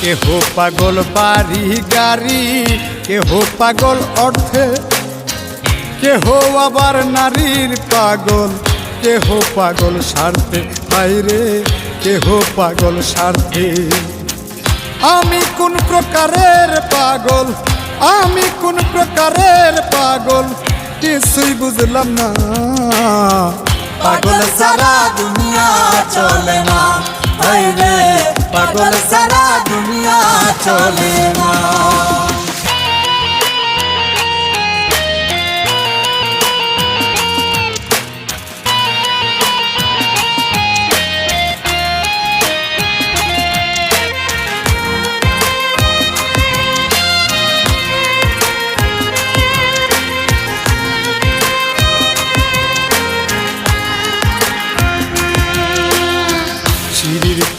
কেহ পাগল বাড়ি গাড়ি, কেহ পাগল অর্থে। কেহ আবার নারীর পাগল, কেহ পাগল স্বার্থে। বাইরে কেহ পাগল স্বার্থে। আমি কোন প্রকারের পাগল, আমি কোন প্রকারের পাগল, কিছুই বুঝলাম না। পাগল সারা দুনিয়া চলে না। হায় রে পাগল সারা দুনিয়া চলে না।